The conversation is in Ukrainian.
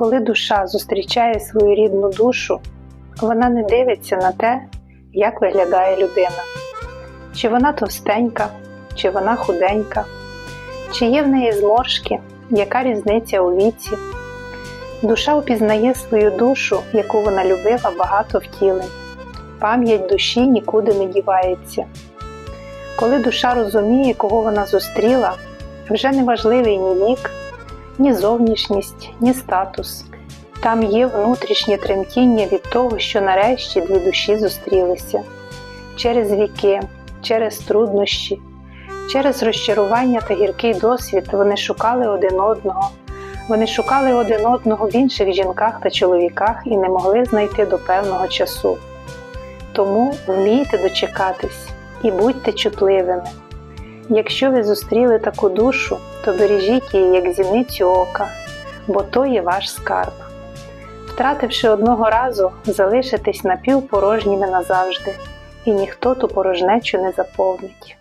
Коли душа зустрічає свою рідну душу, вона не дивиться на те, як виглядає людина, чи вона товстенька, чи вона худенька, чи є в неї зморшки, яка різниця у віці. Душа впізнає свою душу, яку вона любила багато втілень. Пам'ять душі нікуди не дівається. Коли душа розуміє, кого вона зустріла, вже не важливий ні вік, ні зовнішність, ні статус. Там є внутрішнє тремтіння від того, що нарешті дві душі зустрілися через віки, через труднощі, через розчарування та гіркий досвід вони шукали один одного. Вони шукали один одного в інших жінках та чоловіках і не могли знайти до певного часу. Тому вмійте дочекатись і будьте чутливими. Якщо ви зустріли таку душу, то бережіть її як зіницю ока, бо то є ваш скарб. Втративши одного разу, залишитесь напівпорожніми назавжди, і ніхто ту порожнечу не заповнить.